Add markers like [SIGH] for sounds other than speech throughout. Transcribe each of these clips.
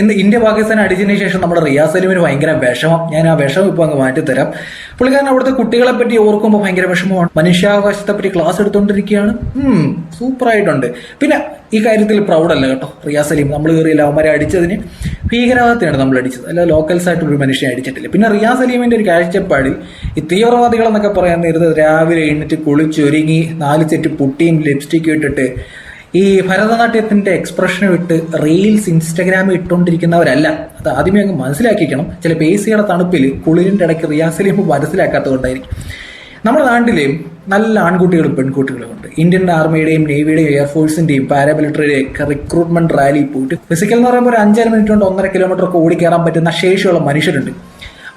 ഇന്ന് ഇന്ത്യ പാകിസ്ഥാൻ അടിച്ചതിന് ശേഷം നമ്മുടെ റിയാസ് സലീമിന് ഭയങ്കര വിഷമം. ഞാൻ ആ വിഷമം ഇപ്പൊ അങ്ങ് മാറ്റിത്തരാം പുള്ളിക്കാരൻ അവിടുത്തെ കുട്ടികളെ പറ്റി ഓർക്കുമ്പോൾ ഭയങ്കര വിഷമമാണ്. മനുഷ്യാവകാശത്തെ പറ്റി ക്ലാസ് എടുത്തുകൊണ്ടിരിക്കുകയാണ് സൂപ്പർ ആയിട്ടുണ്ട്. പിന്നെ ഈ കാര്യത്തിൽ പ്രൗഡല്ല കേട്ടോ റിയാസ് സലീം നമ്മൾ കയറിയില്ല അവന്മാരെ അടിച്ചതിന് ഭീകരവാദത്തെയാണ് നമ്മൾ അടിച്ചത്. അല്ല ലോക്കൽസ് ആയിട്ട് ഒരു മനുഷ്യനെ അടിച്ചിട്ടില്ല. പിന്നെ റിയാസ് സലീമിന്റെ ഒരു കാഴ്ചപ്പാടിൽ ഈ തീവ്രവാദികൾ എന്നൊക്കെ പറയാൻ നേരത്തെ രാവിലെ എഴുന്നേറ്റ് കുളിച്ചൊരുങ്ങി നാല് സെറ്റ് പുട്ടിയും ലിപ്സ്റ്റിക്കും ഇട്ടിട്ട് ഈ ഭരതനാട്യത്തിന്റെ എക്സ്പ്രഷൻ വിട്ട് റീൽസ് ഇൻസ്റ്റഗ്രാമിൽ ഇട്ടുകൊണ്ടിരിക്കുന്നവരല്ല അത് ആദ്യമേ അങ്ങ് മനസ്സിലാക്കിക്കണം ചില പേസിയുടെ തണുപ്പിൽ കുളിരിന്റെ ഇടയ്ക്ക് റിയാസലീം മനസ്സിലാക്കാത്തതുകൊണ്ടായിരിക്കും. നമ്മുടെ നാട്ടിലെയും നല്ല ആൺകുട്ടികളും പെൺകുട്ടികളും ഉണ്ട്. ഇന്ത്യൻ ആർമിയുടെയും നേവിയുടെയും എയർഫോഴ്സിന്റെയും പാരാമിലിറ്ററിയുടെയും ഒക്കെ റിക്രൂട്ട്മെന്റ് റാലി പോയിട്ട് ഫിസിക്കൽ എന്ന് പറയുമ്പോൾ ഒരു അഞ്ചര മിനിറ്റ് കൊണ്ട് ഒന്നര കിലോമീറ്റർ ഒക്കെ ഓടിക്കയറാൻ പറ്റുന്ന ശേഷിയുള്ള മനുഷ്യരുണ്ട്.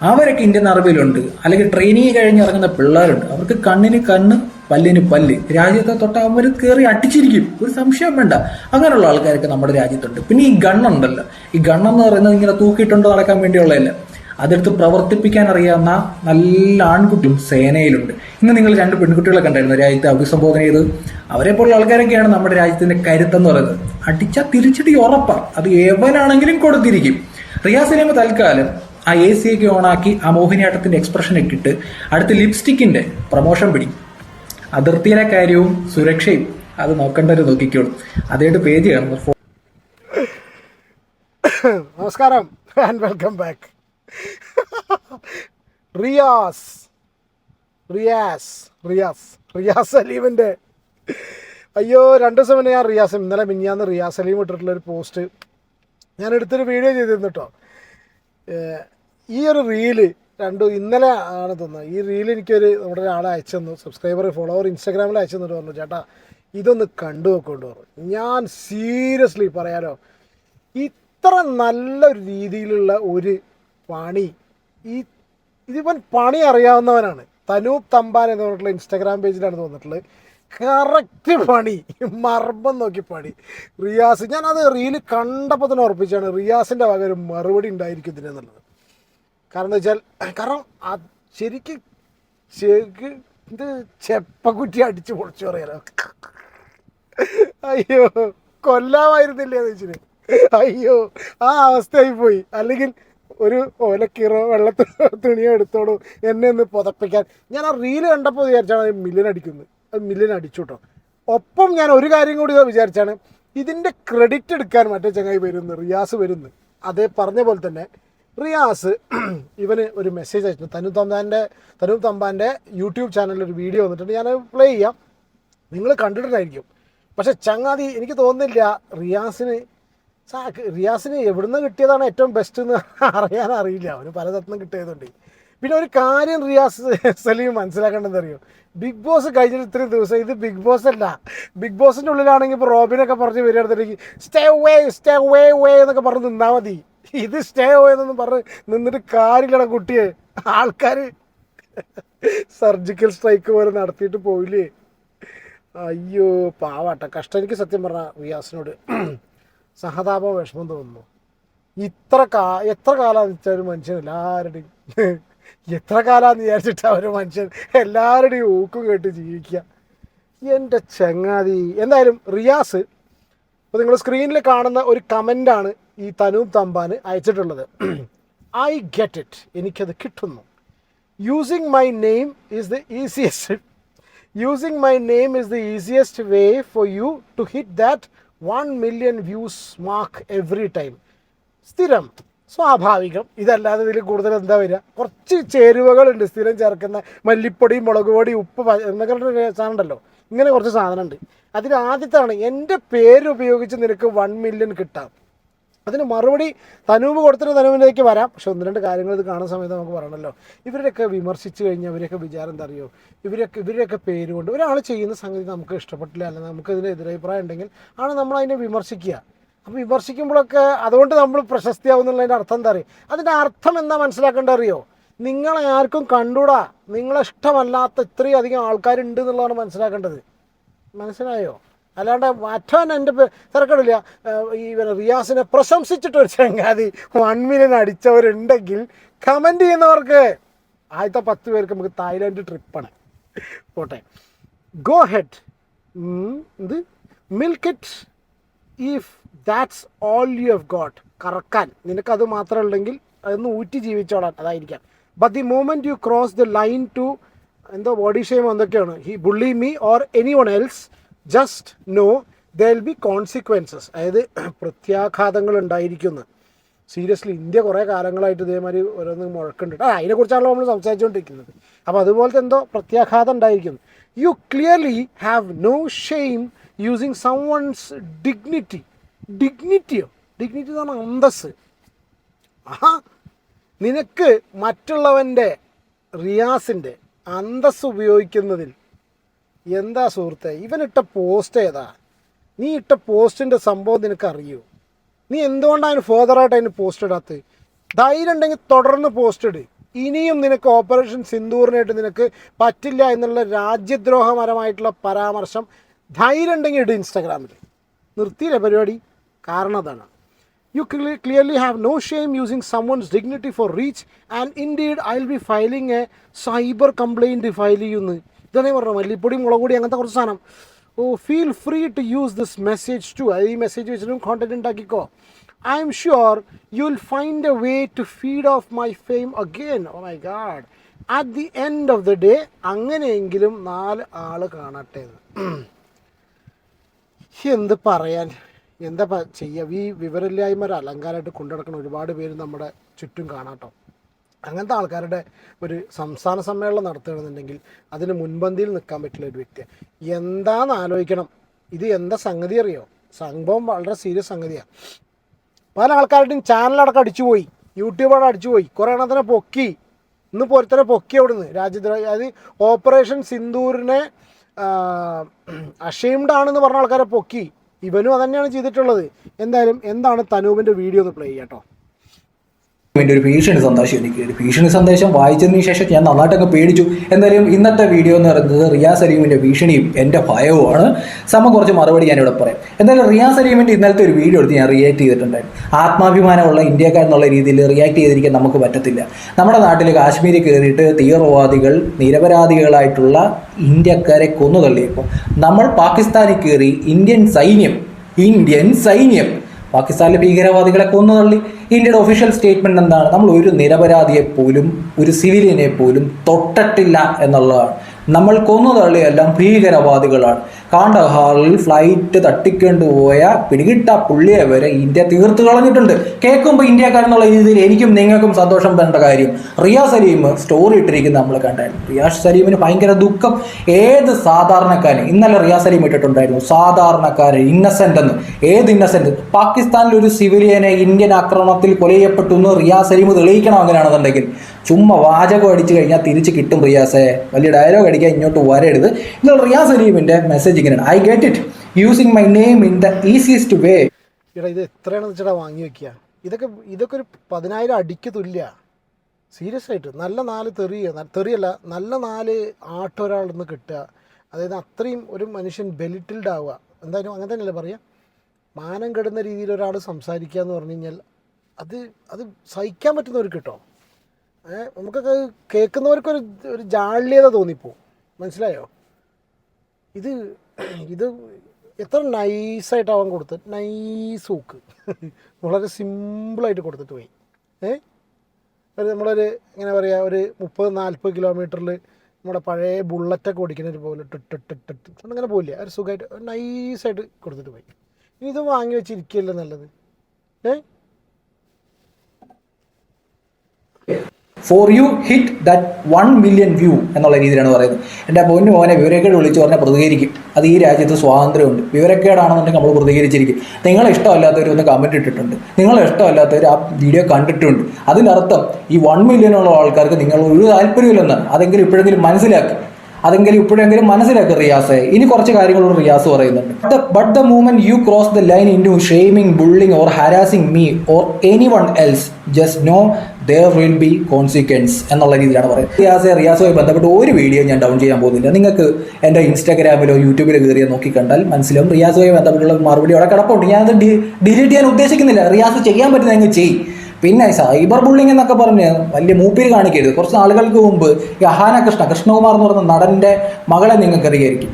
അവരൊക്കെ ഇന്ത്യൻ ആർമിയിലുണ്ട് അല്ലെങ്കിൽ ട്രെയിനിങ് കഴിഞ്ഞ് ഇറങ്ങുന്ന പിള്ളേരുണ്ട്. അവർക്ക് കണ്ണിന് കണ്ണ് പല്ലിന് പല്ല്. രാജ്യത്തെ തൊട്ട് അവർ കയറി അടിച്ചിരിക്കും. ഒരു സംശയം വേണ്ട. അങ്ങനെയുള്ള ആൾക്കാരൊക്കെ നമ്മുടെ രാജ്യത്തുണ്ട്. പിന്നെ ഈ ഗണ്ണുണ്ടല്ലോ ഈ ഗണ്ണെന്ന് പറയുന്നത് ഇങ്ങനെ തൂക്കിയിട്ടുണ്ട് നടക്കാൻ വേണ്ടിയുള്ളതല്ല. അതെടുത്ത് പ്രവർത്തിപ്പിക്കാൻ അറിയാവുന്ന നല്ല ആൺകുട്ടിയും സേനയിലുണ്ട്. ഇന്ന് നിങ്ങൾ രണ്ട് പെൺകുട്ടികളെ കണ്ടായിരുന്നു. രാജ്യത്തെ അഭിസംബോധന ചെയ്ത് അവരെ പോലുള്ള ആൾക്കാരൊക്കെയാണ് നമ്മുടെ രാജ്യത്തിന്റെ കരുത്തെന്ന് പറയുന്നത്. അടിച്ചാൽ തിരിച്ചടി ഉറപ്പാണ് അത് എവനാണെങ്കിലും കൊടുത്തിരിക്കും. റിയാസ് സിനിമ തൽക്കാലം ആ എ സി ഒക്കെ ഓണാക്കി ആ മോഹിനിയാട്ടത്തിന്റെ എക്സ്പ്രഷൻ ഒക്കെ ഇട്ട് അടുത്ത ലിപ്സ്റ്റിക്കിന്റെ പ്രൊമോഷൻ പിടി അതിർത്തിയിലെ കാര്യവും സുരക്ഷയും അത് നോക്കേണ്ടവർ നോക്കിക്കോളും. അതേട്ട് പേജ് നമസ്കാരം and welcome back Riyas. Riyas. Riyas. Riyas സലീമിന്റെ അയ്യോ രണ്ട് ദിവസം മുന്നേ ഞാൻ റിയാസ് ഇന്നലെ മിഞ്ഞാന്ന് റിയാസ് അലീം ഇട്ടിട്ടുള്ള ഒരു പോസ്റ്റ് ഞാൻ എടുത്തൊരു വീഡിയോ ചെയ്തിരുന്നു കേട്ടോ ഈ ഒരു റീൽ രണ്ടു ഇന്നലെ ആണ് തന്നത്. ഈ റീൽ എനിക്കൊരു നമ്മുടെ ഒരാളെ അയച്ചെന്നു സബ്സ്ക്രൈബർ ഫോളോവർ ഇൻസ്റ്റാഗ്രാമിൽ അയച്ചെന്നിട്ട് പറഞ്ഞു ചേട്ടാ ഇതൊന്ന് കണ്ടു നോക്കൊണ്ട് പറഞ്ഞു. ഞാൻ സീരിയസ്ലി പറയാലോ ഇത്ര നല്ല രീതിയിലുള്ള ഒരു പണി ഈ ഇതിവൻ പണി അറിയാവുന്നവനാണ്. തനൂപ് തമ്പാൻ എന്ന് പറഞ്ഞിട്ടുള്ള ഇൻസ്റ്റാഗ്രാം പേജിലാണ് തോന്നിട്ടുള്ളത് കറക്റ്റ് പണി മർമ്മം നോക്കി പണി. റിയാസ് ഞാനത് റീൽ കണ്ടപ്പോൾ തന്നെ ഉറപ്പിച്ചാണ് റിയാസിന്റെ വക ഒരു മറുപടി ഉണ്ടായിരിക്കും ഇതിനെന്നുള്ളത്. കാരണം വെച്ചാൽ [CLEARS THROAT] കാരണം ശരിക്ക് ശരിക്ക് ഇത് ചെപ്പക്കുറ്റി അടിച്ച് പൊളിച്ചു പറയാലോ. അയ്യോ കൊല്ലാമായിരുന്നില്ലേ എന്ന് അയ്യോ ആ അവസ്ഥയായി പോയി. അല്ലെങ്കിൽ ഒരു ഓലക്കീറോ വെള്ള തു- തുണിയോ എടുത്തോളൂ എന്നെ ഒന്ന് പുതപ്പിക്കാൻ. ഞാൻ ആ റീൽ കണ്ടപ്പോൾ വിചാരിച്ചാണ് മില്യൻ അടിക്കുന്നത് അത് കേട്ടോ ഒപ്പം ഞാൻ ഒരു കാര്യം കൂടി വിചാരിച്ചാണ് ഇതിന്റെ ക്രെഡിറ്റ് എടുക്കാൻ മറ്റേ ചങ്ങായി വരുന്നു റിയാസ് വരുന്നു. അതേ പറഞ്ഞ പോലെ തന്നെ റിയാസ് [CLEARS THROAT] ഇവന് ഒരു മെസ്സേജ് അയച്ചു തനു തമ്പാന്റെ തനു തമ്പാന്റെ യൂട്യൂബ് ചാനലിൽ ഒരു വീഡിയോ വന്നിട്ടുണ്ട്. ഞാനത് പ്ലേ ചെയ്യാം. നിങ്ങൾ കണ്ടിട്ടുണ്ടായിരിക്കും. പക്ഷെ ചങ്ങാതി എനിക്ക് തോന്നുന്നില്ല റിയാസിന് റിയാസിന് എവിടുന്ന് കിട്ടിയതാണ് ഏറ്റവും ബെസ്റ്റ് എന്ന് [LAUGHS] അറിയാൻ അറിയില്ല. അവന് പലതത്നം കിട്ടിയതുകൊണ്ട് പിന്നെ ഒരു കാര്യം റിയാസ് [LAUGHS] സലീം മനസ്സിലാക്കേണ്ടതെന്നറിയോ? ബിഗ് ബോസ് കഴിഞ്ഞിട്ട് ഇത്രയും ദിവസം ഇത് ബിഗ് ബോസ് അല്ല. ബിഗ് ബോസിന്റെ ഉള്ളിലാണെങ്കിൽ ഇപ്പോൾ റോബിനൊക്കെ പറഞ്ഞ് വരികയാണെന്നുണ്ടെങ്കിൽ സ്റ്റേ വേ സ്റ്റേ വേ വേ എന്നൊക്കെ പറഞ്ഞ് നിന്നാൽ മതി. ഇത് സ്റ്റേ പോയതെന്ന് പറഞ്ഞ് നിന്നിട്ട് കാര്യമില്ലട കുട്ടിയെ. ആൾക്കാർ സർജിക്കൽ സ്ട്രൈക്ക് പോലെ നടത്തിയിട്ട് പോയില്ലേ. അയ്യോ പാവാട്ട. കഷ്ടം എനിക്ക് സത്യം പറഞ്ഞ റിയാസിനോട് സഹതാപം വിഷമം തോന്നുന്നു. ഇത്ര കാ എത്ര കാലം വെച്ചാൽ ഒരു മനുഷ്യൻ എല്ലാവരുടെയും എത്ര കാലാന്ന് വിചാരിച്ചിട്ട് ഒരു മനുഷ്യൻ എല്ലാവരുടെയും ഊക്കും കേട്ട് ജീവിക്കുക. എന്റെ ചങ്ങാതി. എന്തായാലും റിയാസ് അപ്പോൾ നിങ്ങൾ സ്ക്രീനിൽ കാണുന്ന ഒരു കമന്റാണ് ഈ തനൂപ് തമ്പാന് അയച്ചിട്ടുള്ളത്. ഐ ഗെറ്റ് ഇറ്റ് എനിക്കത് കിട്ടുന്നു. Using my name is the easiest using my name is the easiest way for you to hit that one million views mark every time സ്ഥിരം. സ്വാഭാവികം. ഇതല്ലാതെ ഇതിൽ കൂടുതൽ എന്താ വരിക? കുറച്ച് ചേരുവകളുണ്ട്. സ്ഥിരം ചേർക്കുന്ന മല്ലിപ്പൊടി മുളക് പൊടി ഉപ്പ് എന്നൊക്കെ സാധനം ഉണ്ടല്ലോ. ഇങ്ങനെ കുറച്ച് സാധനമുണ്ട്. അതിൽ ആദ്യത്താണ് എന്റെ പേര് ഉപയോഗിച്ച് നിനക്ക് വൺ മില്യൺ കിട്ടാം. അതിന് മറുപടി തനൂപ് കൊടുത്തിട്ട് തനൂപിലേക്ക് വരാം. പക്ഷെ ഒന്ന് രണ്ട് കാര്യങ്ങൾ ഇത് കാണുന്ന സമയത്ത് നമുക്ക് പറയണമല്ലോ. ഇവരുടെയൊക്കെ വിമർശിച്ച് കഴിഞ്ഞാൽ ഇവരെയൊക്കെ വിചാരം എന്താ അറിയോ? ഇവരൊക്കെ ഇവരുടെയൊക്കെ പേര് കൊണ്ട് ഒരാൾ ചെയ്യുന്ന സംഗതി നമുക്ക് ഇഷ്ടപ്പെട്ടില്ല. അല്ലെങ്കിൽ നമുക്ക് ഇതിന് എതിരഭിപ്രായം ഉണ്ടെങ്കിൽ ആണ് നമ്മൾ അതിനെ വിമർശിക്കുക. അപ്പോൾ വിമർശിക്കുമ്പോഴൊക്കെ അതുകൊണ്ട് നമ്മൾ പ്രശസ്തിയാവുന്നുള്ളതിന്റെ അർത്ഥം എന്താ അറിയോ? അതിന്റെ അർത്ഥം എന്താ മനസ്സിലാക്കേണ്ട അറിയോ? നിങ്ങളെ ആർക്കും കണ്ടൂടാ. നിങ്ങളെ ഇഷ്ടമല്ലാത്ത ഇത്രയും അധികം ആൾക്കാരുണ്ട് എന്നുള്ളതാണ് മനസ്സിലാക്കേണ്ടത്. മനസ്സിലായോ? അല്ലാണ്ട് മറ്റവൻ എന്റെ തിരക്കടില്ല. ഈ റിയാസിനെ പ്രശംസിച്ചിട്ട് ഒരു ചങ്ങാതി വൺ മില്യൺ അടിച്ചവരുണ്ടെങ്കിൽ കമന്റ് ചെയ്യുന്നവർക്ക് ആദ്യത്തെ പത്ത് പേർക്ക് നമുക്ക് തായ്ലാൻഡ് ട്രിപ്പാണ് പോട്ടെ. ഗോ ഹെഡ് ഇത് milk it if that's all you have got കറക്കാൻ. നിനക്കത് മാത്രമേ ഉള്ളെങ്കിൽ അതൊന്ന് ഊറ്റി ജീവിച്ചോളാൻ അതായിരിക്കാം. But the moment you cross the line to എന്തോ ബോഡി ഷെയിം എന്തൊക്കെയാണ്? He bully me or anyone else just know the be consequences അതായത് [CLEARS THROAT] പ്രത്യാഘാതങ്ങൾ ഉണ്ടായിരിക്കുന്നു. സീരിയസ്ലി ഇന്ത്യ കുറേ കാലങ്ങളായിട്ട് ഇതേമാതിരി ഓരോന്ന് മുഴക്കുന്നുണ്ട്. ആ അതിനെക്കുറിച്ചാണല്ലോ നമ്മൾ സംസാരിച്ചുകൊണ്ടിരിക്കുന്നത്. അപ്പോൾ അതുപോലത്തെ എന്തോ പ്രത്യാഘാതം ഉണ്ടായിരിക്കുന്നു. You clearly have no shame using someone's dignity ഡിഗ്നിറ്റിയോ dignity എന്ന് പറഞ്ഞാൽ അന്തസ് ആഹാ. നിനക്ക് മറ്റുള്ളവന്റെ റിയാസിന്റെ അന്തസ് ഉപയോഗിക്കുന്നതിൽ എന്താ സുഹൃത്തെ? ഇവനിട്ട പോസ്റ്റ് ഏതാ? നീ ഇട്ട പോസ്റ്റിന്റെ സംഭവം നിനക്ക് അറിയൂ? നീ എന്തുകൊണ്ടാണ് അതിന് ഫേർദറായിട്ട് അതിന് പോസ്റ്റ് ഇടാത്തത്? ധൈര്യം ഉണ്ടെങ്കിൽ തുടർന്ന് പോസ്റ്റ് ഇട്. ഇനിയും നിനക്ക് ഓപ്പറേഷൻ സിന്ദൂറിനായിട്ട് നിനക്ക് പറ്റില്ല എന്നുള്ള രാജ്യദ്രോഹപരമായിട്ടുള്ള പരാമർശം ധൈര്യം ഉണ്ടെങ്കിൽ ഇട് ഇൻസ്റ്റാഗ്രാമിൽ നിർത്തിയില്ലേ പരിപാടി? കാരണം അതാണ്. You clearly have no shame using someone's dignity for reach and indeed I will be filing a cyber complaint file ചെയ്യുന്നു. ഇതാണ് പറഞ്ഞു മല്ലിപ്പൊടി മുളക് അങ്ങനത്തെ കുറച്ച് സാധനം. ഓ feel free to use this message to ഈ മെസ്സേജ് വെച്ചിട്ടും content ഉണ്ടാക്കിക്കോ. I'm sure you will find a way to feed off my fame again oh my God at the end of the day അങ്ങനെയെങ്കിലും നാല് ആൾ കാണട്ടെ. എന്ത് പറയാൻ? എന്താ ചെയ്യുക ഈ വിവരമില്ലായ്മ ഒരു അലങ്കാരമായിട്ട് കൊണ്ടുനടക്കുന്ന ഒരുപാട് പേര് നമ്മുടെ ചുറ്റും കാണാട്ടോ അങ്ങനത്തെ ആൾക്കാരുടെ ഒരു സംസ്ഥാന സമ്മേളനം നടത്തുകയാണെന്നുണ്ടെങ്കിൽ അതിന് മുൻപന്തിയിൽ നിൽക്കാൻ പറ്റില്ല ഒരു വ്യക്തി എന്താന്ന് ആലോചിക്കണം. ഇത് എന്താ സംഗതി അറിയോ? സംഭവം വളരെ സീരിയസ് സംഗതിയാണ് പല ആൾക്കാരുടെയും ചാനലടക്കം അടിച്ചുപോയി യൂട്യൂബോടെ അടിച്ചുപോയി കുറേ എണ്ണത്തിനെ പൊക്കി. ഇന്ന് പൊരുത്തനെ പൊക്കി അവിടുന്ന്. രാജ്യദ്രോഹി അതായത് ഓപ്പറേഷൻ സിന്ദൂരിനെ അഷെയിംഡ് ആണെന്ന് പറഞ്ഞ ആൾക്കാരെ പൊക്കി. ഇവനും അതന്നെയാണ് ചെയ്തിട്ടുള്ളത്. എന്തായാലും എന്താണ് തനൂപിന്റെ വീഡിയോ ഒന്ന് പ്ലേ ചെയ്യാട്ടോ. വേണ്ടി ഒരു ഭീഷണി സന്ദേശം എനിക്ക്. ഒരു ഭീഷണി സന്ദേശം വായിച്ചതിന് ശേഷം ഞാൻ നന്നായിട്ടങ്ങ് പേടിച്ചു. എന്തായാലും ഇന്നത്തെ വീഡിയോ എന്ന് പറയുന്നത് റിയാസ് അലീമിന്റെ ഭീഷണിയും എന്റെ ഭയവുമാണ്. സമ കുറച്ച് മറുപടി ഞാനിവിടെ പറയാം. എന്തായാലും റിയാസ് അലീമിന്റെ ഇന്നലത്തെ ഒരു വീഡിയോ എടുത്ത് ഞാൻ റിയാക്ട് ചെയ്തിട്ടുണ്ടായിരുന്നു. ആത്മാഭിമാനമുള്ള ഇന്ത്യക്കാരെന്നുള്ള രീതിയിൽ റിയാക്ട് ചെയ്തിരിക്കാൻ നമുക്ക് പറ്റത്തില്ല. നമ്മുടെ നാട്ടിൽ കാശ്മീരിൽ കയറിയിട്ട് തീവ്രവാദികൾ നിരപരാധികളായിട്ടുള്ള ഇന്ത്യക്കാരെ കൊന്നു തള്ളിയപ്പോൾ നമ്മൾ പാകിസ്ഥാനിൽ കയറി ഇന്ത്യൻ സൈന്യം ഇന്ത്യൻ സൈന്യം പാകിസ്ഥാനിലെ ഭീകരവാദികളെ കൊന്നു തള്ളി ഇന്ത്യയുടെ ഒഫീഷ്യൽ സ്റ്റേറ്റ്മെന്റ് എന്താണ്? നമ്മൾ ഒരു നിരപരാധിയെ പോലും ഒരു സിവിലിയനെ പോലും തൊട്ടിട്ടില്ല എന്നുള്ളതാണ്. നമ്മൾ കൊന്നു തള്ളിയെല്ലാം ഭീകരവാദികളാണ്. കാണ്ടഹാറിൽ ഫ്ലൈറ്റ് തട്ടിക്കൊണ്ടുപോയ പിടികിട്ട പുള്ളിയെ വരെ ഇന്ത്യ തീർത്തു കളഞ്ഞിട്ടുണ്ട്. കേൾക്കുമ്പോൾ ഇന്ത്യക്കാരെന്നുള്ള രീതിയിൽ എനിക്കും നിങ്ങൾക്കും സന്തോഷം വേണ്ട കാര്യം. റിയാസ് സലീം സ്റ്റോറി ഇട്ടിരിക്കുന്ന നമ്മൾ കണ്ടായിരുന്നു. റിയാസ് സലീമിന് ഭയങ്കര ദുഃഖം. ഏത് സാധാരണക്കാരൻ ഇന്നലെ റിയാസ് സലീം ഇട്ടിട്ടുണ്ടായിരുന്നു സാധാരണക്കാരൻ ഇന്നസെന്റ് എന്ന്. ഏത് ഇന്നസെന്റ് പാകിസ്ഥാനിൽ ഒരു സിവിലിയനെ ഇന്ത്യൻ ആക്രമണത്തിൽ കൊല ചെയ്യപ്പെട്ടു എന്ന് റിയാസ് സലീം തെളിയിക്കണം അങ്ങനെയാണെന്നുണ്ടെങ്കിൽ ചുമ്മാ വാചകം അടിച്ചു കഴിഞ്ഞാൽ തിരിച്ച് കിട്ടും റിയാസെ. വലിയ ഡയലോഗ് അടിക്കാൻ ഇങ്ങോട്ട് വരരുത്. എന്നാൽ റിയാസ് അലീമിന്റെ മെസ്സേജ് ഇങ്ങനെയാണ്. I get it using my name in the easiest way എടാ ഇത് എത്രയാണെന്ന് വെച്ചാൽ വാങ്ങി വെക്കുക ഇതൊക്കെ ഇതൊക്കെ ഒരു പതിനായിരം അടിക്ക് തുല്യ. സീരിയസ് ആയിട്ട്. നല്ല നാല് തെറിയ തെറിയല്ല നല്ല നാല് ആട്ടൊരാളിൽ നിന്ന് കിട്ടുക. അതായത് അത്രയും ഒരു മനുഷ്യൻ ബെലിറ്റിൽഡ് ആവുക. എന്തായാലും അങ്ങനെ തന്നെയല്ലേ പറയാം? മാനം കെടുന്ന രീതിയിൽ ഒരാൾ സംസാരിക്കുക എന്ന് പറഞ്ഞു കഴിഞ്ഞാൽ അത് അത് സഹിക്കാൻ പറ്റുന്നവർക്ക് കേട്ടോ? നമുക്കൊക്കെ കേൾക്കുന്നവർക്കൊരു ഒരു ജാള്യത തോന്നിപ്പോ മനസ്സിലായോ? ഇത് ഇത് എത്ര നൈസായിട്ട് അവൻ കൊടുത്ത് നൈസ് ഹൂക്ക്. വളരെ സിമ്പിളായിട്ട് കൊടുത്തിട്ട് പോയി. ഏ? ഒരു നമ്മളൊരു എങ്ങനെ പറയുക ഒരു മുപ്പത് നാൽപ്പത് കിലോമീറ്ററിൽ നമ്മുടെ പഴയ ബുള്ളറ്റൊക്കെ ഓടിക്കുന്ന ഒരു പോലെ ടിട്ടിട്ടിട്ട് അങ്ങനെ പോയില്ല ഒരു സുഖമായിട്ട് നൈസായിട്ട് കൊടുത്തിട്ട് പോയി. ഇനി ഇത് വാങ്ങി വെച്ചിരിക്കുകയല്ലേ നല്ലത്? ഏ? For you hit that one million view എന്നുള്ള രീതിയിലാണ് പറയുന്നത്. എന്റെ പൊന്നു മോനെ വിവരക്കേട് വിളിച്ചു പറഞ്ഞാൽ പ്രതികരിക്കും. അത് ഈ രാജ്യത്ത് സ്വാതന്ത്ര്യമുണ്ട്. വിവരക്കേടാണെന്നുണ്ടെങ്കിൽ നമ്മൾ പ്രതികരിച്ചിരിക്കും. നിങ്ങളെ ഇഷ്ടമല്ലാത്തവർ ഒന്ന് കമന്റ് ഇട്ടിട്ടുണ്ട്. നിങ്ങളെ ഇഷ്ടമല്ലാത്തവർ ആ വീഡിയോ കണ്ടിട്ടുണ്ട്. അതിനർത്ഥം ഈ വൺ മില്യണുള്ള ആൾക്കാർക്ക് നിങ്ങൾ ഒരു താല്പര്യമില്ലെന്ന് അതെങ്കിലും ഇപ്പോഴെങ്കിലും മനസ്സിലാക്കി. അതെങ്കിലും ഇപ്പോഴെങ്കിലും മനസ്സിലാക്കി റിയാസെ. ഇനി കുറച്ച് കാര്യങ്ങളോട് റിയാസ് പറയുന്നുണ്ട്. But the moment you cross the line into shaming bullying or harassing me or anyone else just know there will be consequence എന്നുള്ള രീതിയിലാണ് പറയുന്നത്. റിയാസെ റിയാസുമായി ബന്ധപ്പെട്ട് ഒരു വീഡിയോ ഞാൻ ഡൗൺ ചെയ്യാൻ പോകുന്നില്ല. നിങ്ങൾക്ക് എന്റെ ഇൻസ്റ്റാഗ്രാമിലോ യൂട്യൂബിലോ കയറിയോ നോക്കി കണ്ടാൽ മനസ്സിലാവും. റിയാസുമായി ബന്ധപ്പെട്ടുള്ള മറുപടി അവിടെ കിടപ്പുണ്ട്. ഞാനത് ഡിലീറ്റ് ചെയ്യാൻ ഉദ്ദേശിക്കുന്നില്ല. റിയാസ് ചെയ്യാൻ പറ്റുന്ന ചെയ്യും. പിന്നെ സൈബർ ബുള്ളിങ് എന്നൊക്കെ പറഞ്ഞ് വലിയ മൂപ്പിൽ കാണിക്കരുത്. കുറച്ച് നാളുകൾക്ക് മുമ്പ് ഈ അഹാന കൃഷ്ണ കൃഷ്ണകുമാർ എന്ന് പറയുന്ന നടന്റെ മകളെ നിങ്ങൾക്ക് അറിയായിരിക്കും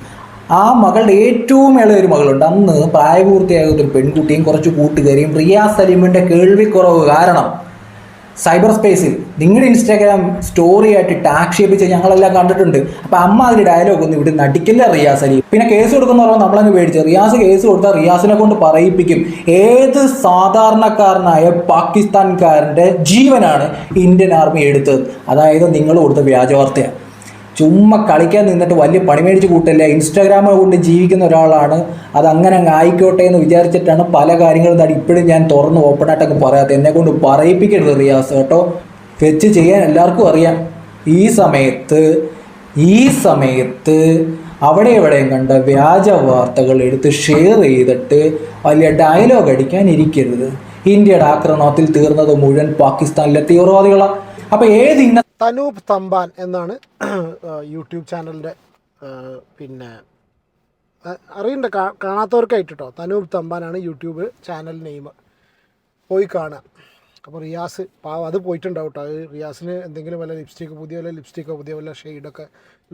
ആ മകളുടെ ഏറ്റവും ഇളയ ഒരു മകളുണ്ട്. അന്ന് പ്രായപൂർത്തിയാകുന്ന ഒരു പെൺകുട്ടിയും കുറച്ച് കൂട്ടുകാരിയും റിയാസ് സലീമിന്റെ കേൾവിക്കുറവ് കാരണം സൈബർ സ്പേസിൽ. നിങ്ങളുടെ ഇൻസ്റ്റാഗ്രാം സ്റ്റോറി ആയിട്ട് ആക്ഷേപിച്ച് ഞങ്ങളെല്ലാം കണ്ടിട്ടുണ്ട്. അപ്പം അമ്മ അതിൽ ഡയലോഗ് ഒന്നും ഇവിടെ നടിക്കില്ല റിയാസ് അലി? പിന്നെ കേസ് കൊടുക്കുന്ന പറഞ്ഞാൽ നമ്മളങ്ങ് പേടിച്ച് റിയാസ് കേസ് കൊടുത്താൽ റിയാസിനെ കൊണ്ട് പറയിപ്പിക്കും. ഏത് സാധാരണക്കാരനായ പാകിസ്ഥാൻകാരന്റെ ജീവനാണ് ഇന്ത്യൻ ആർമി എടുത്തത്? അതായത് നിങ്ങൾ കൊടുത്ത വ്യാജ വാർത്തയാണ് ചുമ്മാ കളിക്കാൻ നിന്നിട്ട് വലിയ പണി മേടിച്ച് കൂട്ടല്ല? ഇൻസ്റ്റാഗ്രാമ് കൊണ്ട് ജീവിക്കുന്ന ഒരാളാണ്. അത് അങ്ങനെ അങ്ങ് ആയിക്കോട്ടെ എന്ന് വിചാരിച്ചിട്ടാണ് പല കാര്യങ്ങളും തടി ഇപ്പോഴും ഞാൻ തുറന്ന് ഓപ്പൺ ആയിട്ടൊക്കെ പറയാത്ത എന്നെ കൊണ്ട് പറയിപ്പിക്കരുത് റിയാസ് കേട്ടോ. വെച്ച് ചെയ്യാൻ എല്ലാവർക്കും അറിയാം. ഈ സമയത്ത് ഈ സമയത്ത് അവിടെ എവിടെയും കണ്ട വ്യാജ വാർത്തകൾ എടുത്ത് ഷെയർ ചെയ്തിട്ട് വലിയ ഡയലോഗ് അടിക്കാൻ ഇരിക്കരുത്. ഇന്ത്യയുടെ ആക്രമണത്തിൽ തീർന്നത് മുഴുവൻ പാകിസ്ഥാനിലെ തീവ്രവാദികളാണ് അപ്പൊ ഏത് ഇന്ന തനൂപ് തമ്പാൻ എന്നാണ് യൂട്യൂബ് ചാനലിന്റെ പിന്നെ അറിയണ്ട കാണാത്തവർക്കായിട്ട് കേട്ടോ തനൂപ് തമ്പാനാണ് യൂട്യൂബ് ചാനൽ നെയിം പോയി കാണുക. അപ്പോൾ റിയാസ് പാവം അത് പോയിട്ടുണ്ടാവും കേട്ടോ അത് റിയാസിന് എന്തെങ്കിലും വല്ല ലിപ്സ്റ്റിക്ക് പുതിയ വല്ല ലിപ്സ്റ്റിക്കോ പുതിയ വല്ല ഷെയ്ഡൊക്കെ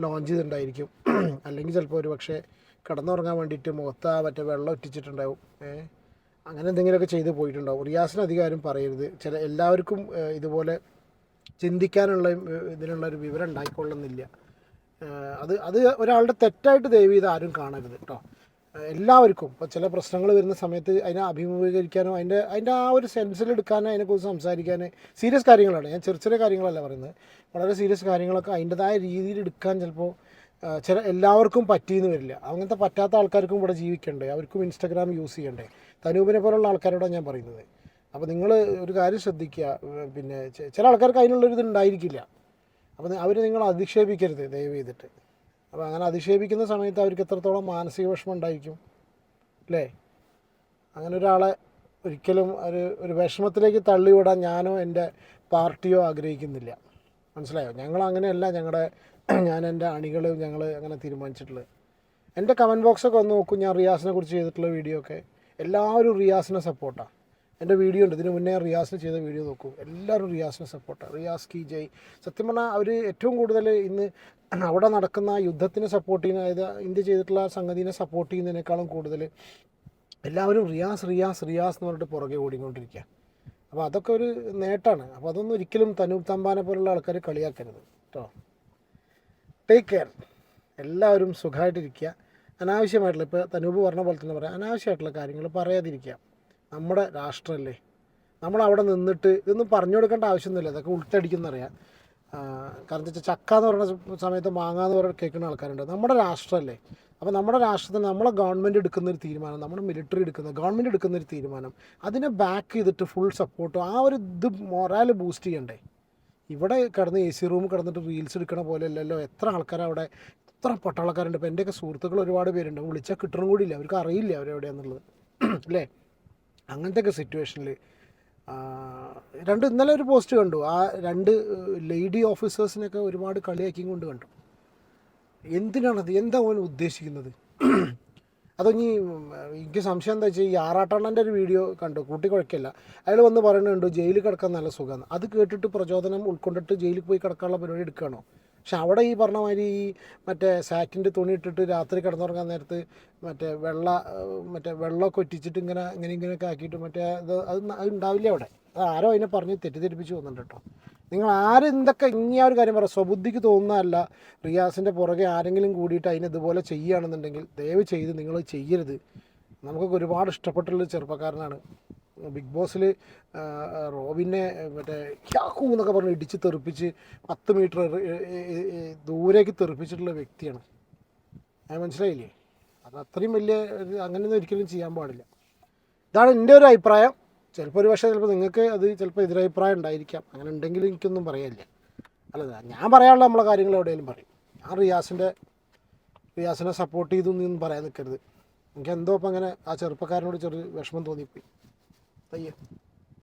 ലോഞ്ച് ചെയ്തിട്ടുണ്ടായിരിക്കും. [CLEARS THROAT] അല്ലെങ്കിൽ ചിലപ്പോൾ ഒരു പക്ഷേ കിടന്നുറങ്ങാൻ വേണ്ടിയിട്ട് മുഖത്ത് മറ്റേ വെള്ളം ഒറ്റിച്ചിട്ടുണ്ടാവും. അങ്ങനെ എന്തെങ്കിലുമൊക്കെ ചെയ്ത് പോയിട്ടുണ്ടാവും. റിയാസിന് അധികാരം പറയരുത്. ചില എല്ലാവർക്കും ഇതുപോലെ ചിന്തിക്കാനുള്ള ഇതിനുള്ള ഒരു വിവരം ഉണ്ടായിക്കൊള്ളുന്നില്ല. അത് അത് ഒരാളുടെ തെറ്റായിട്ട് ദയവ് ചെയ്ത് ആരും കാണരുത് കേട്ടോ എല്ലാവർക്കും ഇപ്പോൾ ചില പ്രശ്നങ്ങൾ വരുന്ന സമയത്ത് അതിനെ അഭിമുഖീകരിക്കാനോ അതിന്റെ അതിന്റെ ആ ഒരു സെൻസിൽ എടുക്കാനോ അതിനെക്കുറിച്ച് സംസാരിക്കാൻ സീരിയസ് കാര്യങ്ങളാണ്. ഞാൻ ചെറിയ ചെറിയ കാര്യങ്ങളല്ല പറയുന്നത്. വളരെ സീരിയസ് കാര്യങ്ങളൊക്കെ അതിന്റെതായ രീതിയിൽ എടുക്കാൻ ചിലപ്പോൾ ചില എല്ലാവർക്കും പറ്റിയെന്ന് വരില്ല. അങ്ങനത്തെ പറ്റാത്ത ആൾക്കാർക്കും ഇവിടെ ജീവിക്കണ്ടേ. അവർക്കും ഇൻസ്റ്റാഗ്രാം യൂസ് ചെയ്യണ്ടേ. തനൂപിനെ പോലുള്ള ആൾക്കാരോടാണ് ഞാൻ പറയുന്നത്. അപ്പോൾ നിങ്ങൾ ഒരു കാര്യം ശ്രദ്ധിക്കുക. പിന്നെ ചില ആൾക്കാർക്ക് അതിനുള്ളൊരു ഇതുണ്ടായിരിക്കില്ല. അപ്പോൾ അവർ നിങ്ങൾ അധിക്ഷേപിക്കരുത് ദയവ് ചെയ്തിട്ട്. അപ്പോൾ അങ്ങനെ അധിക്ഷേപിക്കുന്ന സമയത്ത് അവർക്ക് എത്രത്തോളം മാനസിക വിഷമം ഉണ്ടായിരിക്കും അല്ലേ? അങ്ങനെ ഒരാളെ ഒരിക്കലും ഒരു ഒരു വിഷമത്തിലേക്ക് തള്ളിവിടാൻ ഞാനോ എന്റെ പാർട്ടിയോ ആഗ്രഹിക്കുന്നില്ല. മനസ്സിലായോ? ഞങ്ങൾ അങ്ങനെയല്ല ഞങ്ങളുടെ [CLEARS THROAT] ഞാൻ എന്റെ അണികൾ ഞങ്ങൾ അങ്ങനെ തീരുമാനിച്ചിട്ടുള്ളത്. എന്റെ കമന്റ് ബോക്സൊക്കെ ഒന്ന് നോക്കും. ഞാൻ റിയാസിനെ കുറിച്ച് ചെയ്തിട്ടുള്ള വീഡിയോ ഒക്കെ. എല്ലാവരും റിയാസിനെ സപ്പോർട്ടാണ് എന്റെ വീഡിയോ ഉണ്ട്. ഇതിന് മുന്നേ റിയാസിന് ചെയ്ത വീഡിയോ നോക്കൂ. എല്ലാവരും റിയാസിനെ സപ്പോർട്ടാണ് റിയാസ് കി ജയ്. സത്യം പറഞ്ഞാൽ അവർ ഏറ്റവും കൂടുതൽ ഇന്ന് അവിടെ നടക്കുന്ന യുദ്ധത്തിനെ സപ്പോർട്ട് ചെയ്യുന്ന അതായത് ഇന്ത്യ ചെയ്തിട്ടുള്ള സംഗതിനെ സപ്പോർട്ട് ചെയ്യുന്നതിനേക്കാളും കൂടുതൽ എല്ലാവരും റിയാസ് റിയാസ് റിയാസ് എന്ന് പറഞ്ഞിട്ട് പുറകെ ഓടിക്കൊണ്ടിരിക്കുക അപ്പോൾ അതൊക്കെ ഒരു നേട്ടമാണ്. അപ്പോൾ അതൊന്നും ഒരിക്കലും തനൂപ് തമ്പാനെ പോലുള്ള ആൾക്കാർ കളിയാക്കരുത് കേട്ടോ. ടേക്ക് കെയർ എല്ലാവരും സുഖമായിട്ടിരിക്കുക. അനാവശ്യമായിട്ടുള്ള ഇപ്പോൾ തനൂപ് പറഞ്ഞ പോലെ തന്നെ പറയാം. അനാവശ്യമായിട്ടുള്ള കാര്യങ്ങൾ പറയാതിരിക്കുക. നമ്മുടെ രാഷ്ട്രമല്ലേ നമ്മൾ അവിടെ നിന്നിട്ട് ഇതൊന്നും പറഞ്ഞു കൊടുക്കേണ്ട ആവശ്യമൊന്നുമില്ല. ഇതൊക്കെ ഉൾത്തടിക്കുന്നറിയാം ആ, കാരണം വെച്ചാൽ ചക്ക എന്ന് പറയുന്ന സമയത്ത് മാങ്ങ എന്ന് പറയുന്ന കേൾക്കുന്ന ആൾക്കാരുണ്ട്. നമ്മുടെ രാഷ്ട്രമല്ലേ അപ്പോൾ നമ്മുടെ രാഷ്ട്രത്തിന് നമ്മളെ ഗവൺമെന്റ് എടുക്കുന്ന ഒരു തീരുമാനം നമ്മുടെ മിലിറ്ററി എടുക്കുന്ന ഗവൺമെന്റ് എടുക്കുന്ന ഒരു തീരുമാനം അതിനെ ബാക്ക് ചെയ്തിട്ട് ഫുൾ സപ്പോർട്ടും ആ ഒരു ഇത് മൊറാൽ ബൂസ്റ്റ് ചെയ്യണ്ടേ? ഇവിടെ കിടന്ന് എ സി റൂം കിടന്നിട്ട് റീൽസ് എടുക്കണ പോലെ അല്ലല്ലോ? എത്ര ആൾക്കാർ അവിടെ എത്ര പട്ടാളക്കാരുണ്ട്. ഇപ്പോൾ എന്റെയൊക്കെ സുഹൃത്തുക്കൾ ഒരുപാട് പേരുണ്ട്. വിളിച്ചാൽ കിട്ടണം കൂടിയില്ല. അവർക്ക് അറിയില്ല അവരെവിടെയാണെന്നുള്ളത് അല്ലേ? അങ്ങനത്തെയൊക്കെ സിറ്റുവേഷനിൽ രണ്ട് ഇന്നലെ ഒരു പോസ്റ്റ് കണ്ടു. ആ രണ്ട് ലേഡി ഓഫീസേഴ്സിനൊക്കെ ഒരുപാട് കളിയാക്കിയും കൊണ്ട് കണ്ടു. എന്തിനാണത്? എന്താ അവൻ ഉദ്ദേശിക്കുന്നത്? അതോ ഇനി എനിക്ക് സംശയം എന്താ വെച്ചാൽ ഈ ആറാട്ടണ്ണന്റെ ഒരു വീഡിയോ കണ്ടു. കൂട്ടി കുഴക്കില്ല. അയാൾ വന്ന് പറയുന്നുണ്ട് ജയിലിൽ കിടക്കാൻ നല്ല സുഖമാണ് അത് കേട്ടിട്ട് പ്രചോദനം ഉൾക്കൊണ്ടിട്ട് ജയിലിൽ പോയി കിടക്കാനുള്ള പരിപാടി എടുക്കുകയാണോ? പക്ഷെ അവിടെ ഈ പറഞ്ഞ മാതിരി ഈ മറ്റേ സാറ്റിന്റെ തുണി ഇട്ടിട്ട് രാത്രി കിടന്നുറങ്ങാൻ നേരത്ത് മറ്റേ വെള്ള മറ്റേ വെള്ളമൊക്കെ ഒറ്റിച്ചിട്ട് ഇങ്ങനെ ഇങ്ങനെ ഇങ്ങനെയൊക്കെ ആക്കിയിട്ട് മറ്റേ അത് അത് ഉണ്ടാവില്ല അവിടെ? അത് ആരോ അതിനെ പറഞ്ഞ് തെറ്റിദ്ധരിപ്പിച്ച് പോകുന്നുണ്ട് കേട്ടോ. നിങ്ങൾ ആരും എന്തൊക്കെ ഇനി ആ ഒരു കാര്യം പറയാം സ്വബുദ്ധിക്ക് തോന്നുന്നതല്ല റിയാസിന്റെ പുറകെ ആരെങ്കിലും കൂടിയിട്ട് അതിനെ ഇതുപോലെ ചെയ്യുകയാണെന്നുണ്ടെങ്കിൽ ദയവ് ചെയ്ത് നിങ്ങൾ ചെയ്യരുത്. നമുക്കൊക്കെ ഒരുപാട് ഇഷ്ടപ്പെട്ടുള്ള ചെറുപ്പക്കാരനാണ് ബിഗ് ബോസിൽ റോബിനെ മറ്റേ യാക്കൂ എന്നൊക്കെ പറഞ്ഞ് ഇടിച്ച് തെറിപ്പിച്ച് പത്ത് മീറ്റർ ദൂരേക്ക് തെറിപ്പിച്ചിട്ടുള്ള വ്യക്തിയാണ്. അത് മനസ്സിലായില്ലേ? അത് അത്രയും വലിയ അങ്ങനെയൊന്നും ഒരിക്കലും ചെയ്യാൻ പാടില്ല. ഇതാണ് എന്റെ ഒരു അഭിപ്രായം. ചിലപ്പോൾ ഒരു പക്ഷേ ചിലപ്പോൾ നിങ്ങൾക്ക് അത് ചിലപ്പോൾ എതിരഭിപ്രായം ഉണ്ടായിരിക്കാം. അങ്ങനെ ഉണ്ടെങ്കിൽ എനിക്കൊന്നും പറയാനില്ല. അല്ല ഞാൻ പറയാനുള്ള നമ്മളെ കാര്യങ്ങൾ എവിടെയെങ്കിലും പറയും. ഞാൻ റിയാസിന്റെ റിയാസിനെ സപ്പോർട്ട് ചെയ്തു എന്നൊന്നും പറയാൻ നിൽക്കരുത്. എനിക്ക് എന്തോ ഇപ്പം അങ്ങനെ ആ ചെറുപ്പക്കാരനോട് ചെറിയ വിഷമം തോന്നിപ്പോയി. അയ്യോ